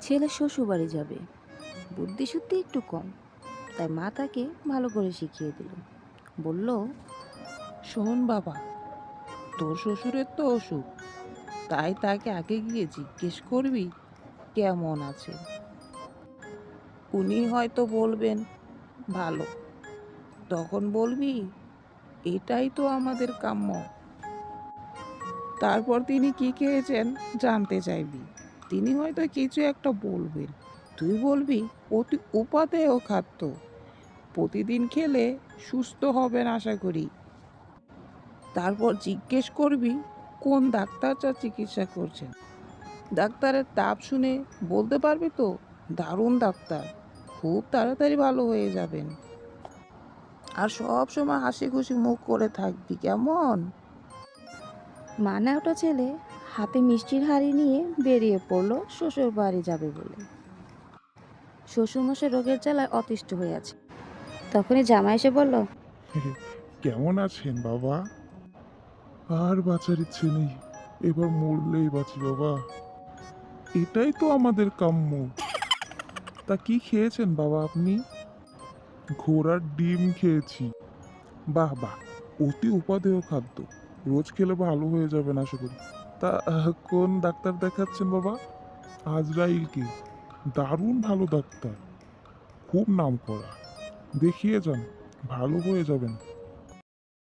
ছেলে শ্বশুরবাড়ি যাবে। বুদ্ধি সত্যি একটু কম। তাই মা তাকে ভালো করে শিখিয়ে দিল। বলল, শোন বাবা, তোর শ্বশুরের তো অসুখ। তাই তাকে আগে গিয়ে জিজ্ঞেস করবি কেমন আছে। উনি হয়তো বলবেন, ভালো। তখন বলবি, এটাই তো আমাদের কাম্য। তারপর তিনি কি খেয়েছেন জানতে চাইবি। তিনি হয়তো কিছু একটা বলবেন। তুই বলবি, অতি উপাদেয় খাদ্য। প্রতিদিন খেলে সুস্থ হবেন আশা করি। তারপর জিজ্ঞেস করবি, কোন ডাক্তার যা চিকিৎসা করছেন? ডাক্তারের তাপ শুনে, বলতে পারবি তো, দারুণ ডাক্তার, খুব তাড়াতাড়ি ভালো হয়ে যাবেন। আর সব সময় হাসি খুশি মুখ করে থাকবি, কেমন? মানা ওটা ছেলে হাতে মিষ্টির হাড়ি নিয়ে বেরিয়ে পড়ল, শ্বশুর বাড়ি যাবে বলে। শ্বশুরমশাই রোগের জ্বালায় অতিষ্ঠ হয়ে আছে। তখনই জামা এসে বলল, কেমন আছেন বাবা? আর বাঁচার ইচ্ছে নেই, এবার মরলেই বাঁচি বাবা। এটাই তো আমাদের কাম্য। তা কি খেয়েছেন বাবা আপনি? ঘোড়ার ডিম খেয়েছি। বাহ বাহ, অতি উপাদেয় খাদ্য। রোজ খেলে ভালো হয়ে যাবেন আশা করি। তা কোন ডাক্তার দেখাচ্ছেন বাবা? আজরাইলকে দারুণ ভালো ডাক্তার। খুব নাম করা। দেখিয়ে যান, ভালো হয়ে যাবেন।